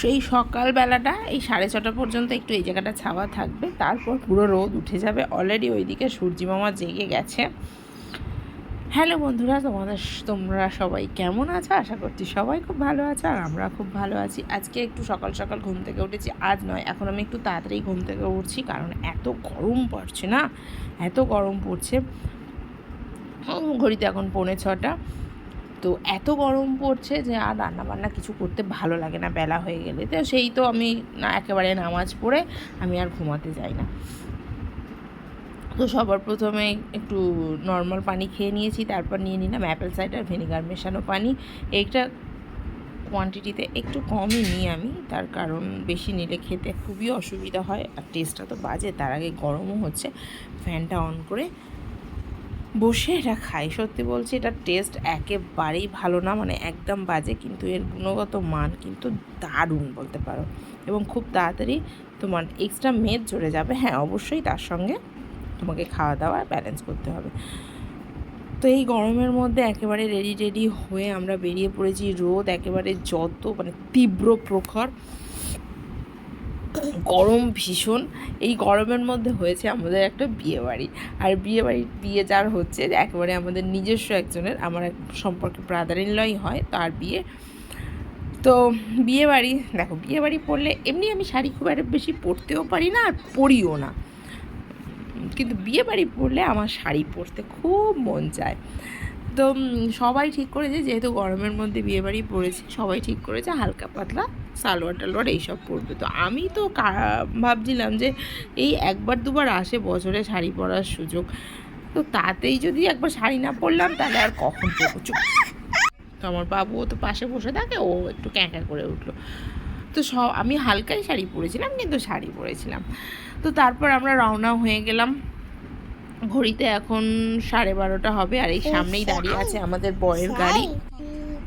সেই সকালবেলাটা এই সাড়ে ছটা পর্যন্ত একটু এই জায়গাটা ছাওয়া থাকবে। তারপর পুরো রোদ উঠে যাবে। অলরেডি ওইদিকে সূর্যি মামা জেগে গেছে। হ্যালো বন্ধুরা, তোমাদের তোমরা সবাই কেমন আছো? আশা করছি সবাই খুব ভালো আছো আর আমরা খুব ভালো আছি। আজকে একটু সকাল সকাল ঘুম থেকে উঠেছি। আজ নয়, এখন আমি একটু তাড়াতাড়ি ঘুম থেকে উঠছি কারণ এত গরম পড়ছে না? এত গরম পড়ছে। ঘড়িতে এখন পৌনে ছটা। তো এত গরম পড়ছে যে আর রান্না বান্না কিছু করতে ভালো লাগে না, বেলা হয়ে গেলে। তো সেই তো আমি না, একেবারে নামাজ পড়ে আমি আর ঘুমাতে যাই না। তো সবার প্রথমে একটু নর্মাল পানি খেয়ে নিয়েছি, তারপর নিয়ে নিলাম অ্যাপেল সাইডার ভিনেগার মেশানো পানি। এইটা কোয়ান্টিটিতে একটু কমই নিই আমি, তার কারণ বেশি নিলে খেতে খুবই অসুবিধা হয়। আর টেস্টটা তো বাজে, তার আগে গরমও হচ্ছে ফ্যানটা অন করে বসে এটা খাই। সত্যি বলছি, এটা টেস্ট একেবারেই ভালো না মানে একদম বাজে, কিন্তু এর গুণগত মান কিন্তু দারুণ বলতে পারো। এবং খুব তাড়াতাড়ি তোমার এক্সট্রা মেদ জড়ে যাবে। হ্যাঁ অবশ্যই তার সঙ্গে তোমাকে খাওয়া দাওয়া ব্যালেন্স করতে হবে। তো এই গরমের মধ্যে একেবারে রেডি রেডি হয়ে আমরা বেরিয়ে পড়েছি। রোদ একেবারে যত মানে তীব্র প্রখর। গরম ভীষণ। এই গরমের মধ্যে হয়েছে আমাদের একটা বিয়ে বাড়ি আর বিয়ে বাড়ি বিয়ে যার হচ্ছে একেবারে আমাদের নিজস্ব একজনের, আমার এক সম্পর্কে ইন লই হয় তার বিয়ে। তো বিয়ে বাড়ি দেখো বিয়ে বাড়ি পড়লে এমনি আমি শাড়ি খুব একটা বেশি পরতেও পারি না আর পরিও না। কিন্তু বিয়ে বাড়ি পড়লে আমার শাড়ি পরতে খুব মন চায়। তো সবাই ঠিক করেছে, যেহেতু গরমের মধ্যে বিয়ে বাড়ি পড়েছে, সবাই ঠিক করেছে, হালকা পাতলা সালোয়ার টালোয়ার এইসব পরবে। তো আমি তো ভাবছিলাম যে এই একবার দুবার আসে বছরে শাড়ি পরার সুযোগ। তো তাতেই যদি একবার শাড়ি না পরলাম তাহলে আর কখন পরবো? চুপ। তো আমার বাবুও তো পাশে বসে থাকে ও একটু ক্যাঁকা করে উঠল। তো সব আমি হালকাই শাড়ি পরেছিলাম কিন্তু শাড়ি পরেছিলাম। তো তারপর আমরা রওনা হয়ে গেলাম। ঘড়িতে এখন সাড়ে বারোটা হবে আর এই সামনেই দাঁড়িয়ে আছে আমাদের বয়ের গাড়ি।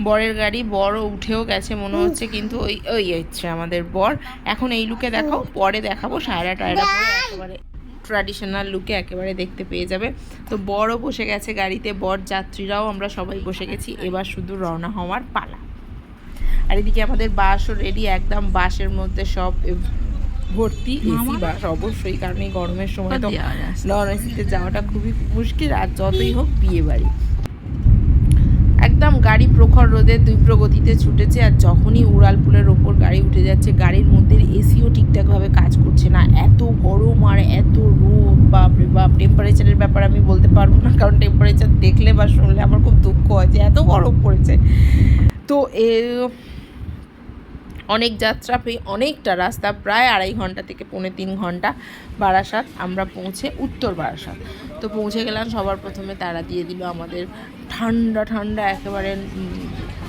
বরের গাড়ি বড় উঠেও গেছে মনে হচ্ছে কিন্তু ওই ওই হচ্ছে আমাদের বর। এখন এই লুকে দেখাও পরে দেখাবো সায়রা টায়রা পরে একেবারে ট্র্যাডিশনাল লুকে একেবারে দেখতে পেয়ে যাবে। তো বড়ও বসে গেছে গাড়িতে বর যাত্রীরাও আমরা সবাই বসে গেছি এবার শুধু রওনা হওয়ার পালা। আর এদিকে আমাদের বাসও রেডি একদম বাসের মধ্যে সব ভর্তি এসি বাস অবশ্যই কারণ এই গরমের সময় তো নন এসিতে যাওয়াটা খুবই মুশকিল আর যতই হোক বিয়ে বাড়ি। গাড়ি প্রখর রোদে তীব্র গতিতে ছুটেছে আর যখনই উড়ালপুলের ওপর গাড়ি উঠে যাচ্ছে, গাড়ির মধ্যে এসিও ঠিকঠাকভাবে কাজ করছে না। এত গরম আর এত রোদ, বাপরে বাপ। টেম্পারেচারের ব্যাপার আমি বলতে পারব না, কারণ টেম্পারেচার দেখলে বা শুনলে আমার খুব দুঃখ হয় যে এত গরম পড়েছে। তো এ, অনেক যাত্রা পেয়ে অনেকটা রাস্তা, প্রায় আড়াই ঘণ্টা থেকে পৌনে তিন ঘণ্টা বারাসাত আমরা পৌঁছে উত্তর বারাসাত। তো পৌঁছে গেলাম, সবার প্রথমে তারা দিয়ে দিল আমাদের ঠান্ডা ঠান্ডা একেবারে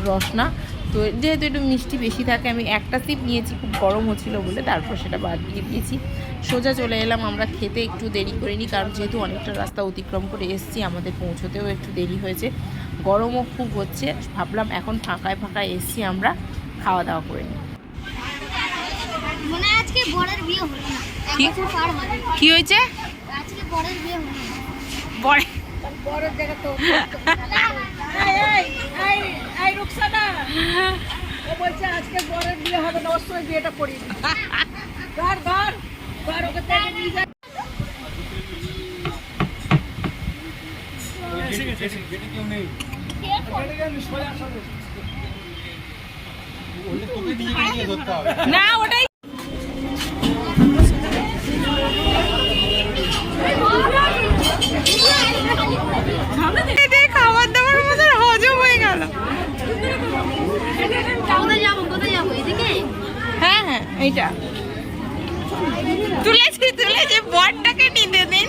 রসনা তো যেহেতু একটু মিষ্টি বেশি থাকে আমি একটা সিপ নিয়েছি খুব গরম হচ্ছিল বলে তারপর সেটা বাদ দিয়ে দিয়েছি। সোজা চলে এলাম আমরা খেতে একটু দেরি করিনি কারণ যেহেতু অনেকটা রাস্তা অতিক্রম করে এসেছি আমাদের পৌঁছতেও একটু দেরি হয়েছে। গরমও খুব হচ্ছে ভাবলাম এখন ফাঁকায় ফাঁকায় এসেছি আমরা খাওয়া দাওয়া করে নিই। কি? হয়েছে? বরের আজকে বরের বিয়ে হবে না ওর সঙ্গে বিয়েটা করি ধর ধর ধর ওকে নিয়ে যা। না ওটাই এইটা। তুলেছি তুলেছি বরটাকে নিতে দিন।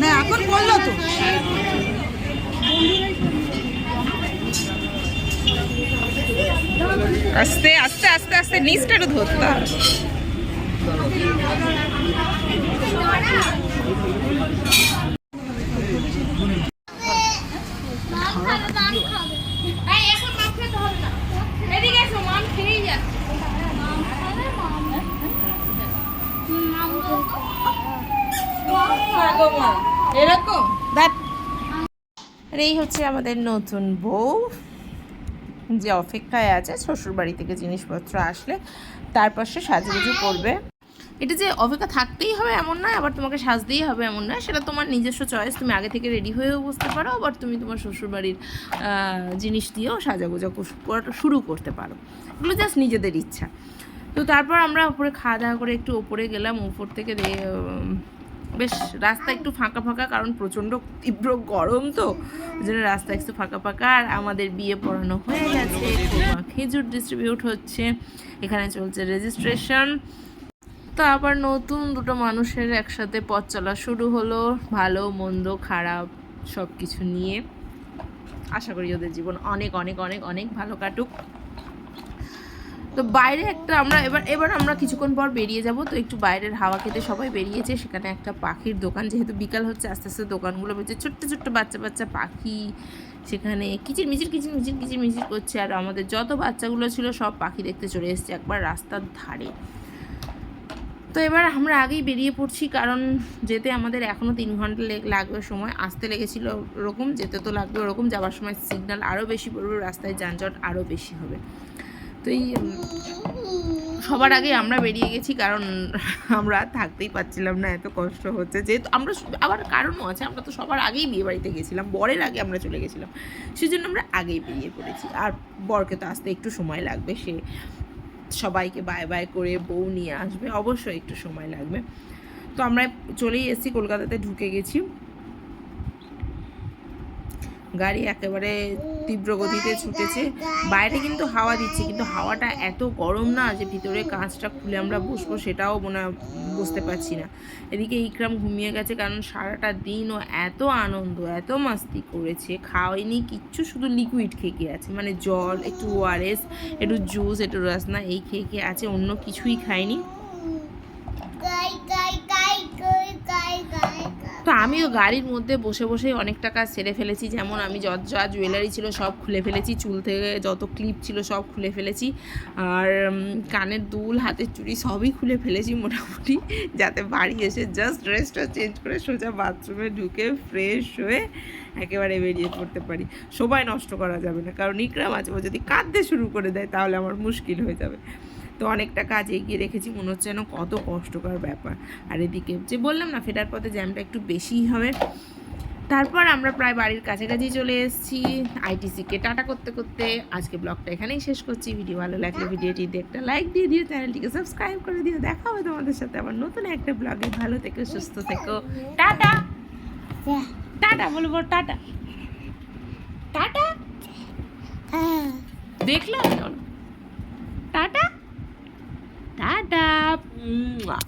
না এখন বলল তো। আস্তে আস্তে আস্তে আস্তে নিচটা একটু ধরতে হবে মাম খাবে মাম খাবে এই এখন মাম খেতে হবে না এদিকে এসো মাম খেয়েই যাচ্ছে মাম খাবে মাম মাম এরকম? আর এই হচ্ছে আমাদের নতুন বউ যে অপেক্ষায় আছে শ্বশুর বাড়ি থেকে জিনিসপত্র আসলে তারপর সে সাজুগুজু করবে। এটা যে অপেক্ষা থাকতেই হবে এমন নয় আবার তোমাকে সাজতেই হবে এমন নয় সেটা তোমার নিজস্ব চয়েস তুমি আগে থেকে রেডি হয়েও বসতে পারো আবার তুমি তোমার শ্বশুরবাড়ির জিনিস দিয়েও সাজাগোজা শুরু করতে পারো। এগুলো জাস্ট নিজেদের ইচ্ছা। তো তারপর আমরা উপরে খাওয়া দাওয়া করে একটু ওপরে গেলাম উপর থেকে বেশ, রাস্তা একটু ফাঁকা ফাঁকা, কারণ প্রচণ্ড তীব্র গরম তো, ওই জন্য রাস্তা একটু ফাঁকা ফাঁকা। আর আমাদের বিয়ে পড়ানো হয়ে গেছে খেজুর ডিস্ট্রিবিউট হচ্ছে, এখানে চলছে রেজিস্ট্রেশন তো আবার নতুন দুটো মানুষের একসাথে পথ চলা শুরু হলো, ভালো, মন্দ, খারাপ সব কিছু নিয়ে। আশা করি ওদের জীবন অনেক অনেক অনেক অনেক ভালো কাটুক। তো বাইরে একটা আমরা এবার এবার আমরা কিছুক্ষণ পর বেরিয়ে যাব। তো একটু বাইরের হাওয়া খেতে সবাই বেরিয়েছে। সেখানে একটা পাখির দোকান। যেহেতু বিকাল হচ্ছে, আস্তে আস্তে দোকানগুলো বেরোচ্ছে ছোট্ট ছোট্ট বাচ্চা বাচ্চা পাখি, সেখানে কিচির মিচির কিচির মিচির কিচির মিচির করছে। আর আমাদের যত বাচ্চাগুলো ছিল, সব পাখি দেখতে চলে এসেছে একবার রাস্তার ধারে। তো এবার আমরা আগেই বেরিয়ে পড়ছি, কারণ যেতে আমাদের এখনও তিন ঘণ্টা লেগ- লাগবে সময়। আসতে লেগেছিল ওরকম, যেতে তো লাগবে ওরকম। যাওয়ার সময় সিগন্যাল আরও বেশি পড়বে, রাস্তায় যানজট আরও বেশি হবে। তো এই সবার আগে আমরা বেরিয়ে গেছি, কারণ আমরা থাকতেই পারছিলাম না, এত কষ্ট হচ্ছে। যেহেতু আমরা আবার কারণও আছে, আমরা তো সবার আগেই বিয়ে বাড়িতে গেছিলাম, বরের আগে আমরা চলে গেছিলাম। সেজন্য আমরা আগেই বেরিয়ে পড়েছি। আর বরকে তো আসতে একটু সময় লাগবে, সে সবাইকে বাই বাই করে বউ নিয়ে আসবে, অবশ্যই একটু সময় লাগবে। তো আমরা চলেই এসেছি, কলকাতাতে ঢুকে গেছি। গাড়ি একেবারে তীব্র গতিতে ছুটেছে। বাইরে কিন্তু হাওয়া দিচ্ছে, কিন্তু হাওয়াটা এত গরম না যে ভিতরে কাঁচটা খুলে আমরা বসবো সেটাও মনে বুঝতে পারছি না। এদিকে ইকরাম ঘুমিয়ে গেছে কারণ সারাটা দিন ও এত আনন্দ, এত মাস্তি করেছে খাওয়াইনি কিচ্ছু, শুধু লিকুইড খেয়ে খেয়ে আছে। মানে জল, একটু ওআরএস একটু জুস একটু রসনা, এই খেয়ে খেয়ে আছে, অন্য কিছুই খায়নি। আমিও গাড়ির মধ্যে বসে বসেই অনেকটা কাজ সেরে ফেলেছি। যেমন আমি যত যা জুয়েলারি ছিল সব খুলে ফেলেছি, চুল থেকে যত ক্লিপ ছিল সব খুলে ফেলেছি। আর কানের দুল, হাতের চুড়ি সবই খুলে ফেলেছি মোটামুটি, যাতে বাড়ি এসে জাস্ট ড্রেসটা চেঞ্জ করে সোজা বাথরুমে ঢুকে ফ্রেশ হয়ে একেবারে বেরিয়ে পড়তে পারি। সময় নষ্ট করা যাবে না, কারণ ইকরাম আছে, ও যদি কাঁদতে শুরু করে দেয় তাহলে আমার মুশকিল হয়ে যাবে। তো অনেকটা কাজ এগিয়ে রেখেছি। মনে হচ্ছে যেন কত কষ্টকর ব্যাপার। আর এদিকে যে বললাম না ফেরার পথে জ্যামটা একটু বেশিই হবে। তারপর আমরা প্রায় বাড়ির কাছাকাছি চলে এসেছি আইটিসিকে। টাটা করতে করতে আজকে ব্লগটা এখানেই শেষ করছি। ভিডিও ভালো লাগলে ভিডিওটিতে একটা লাইক দিয়ে দিও চ্যানেলটিকে সাবস্ক্রাইব করে দিও। দেখা হবে তোমাদের সাথে আবার নতুন একটা ব্লগে ভালো থেকো সুস্থ থেকো। টাটা! টাটা বলব টাটা। টাটা? হ্যাঁ। দেখলাম টাটা টাটা উম্মুয়া।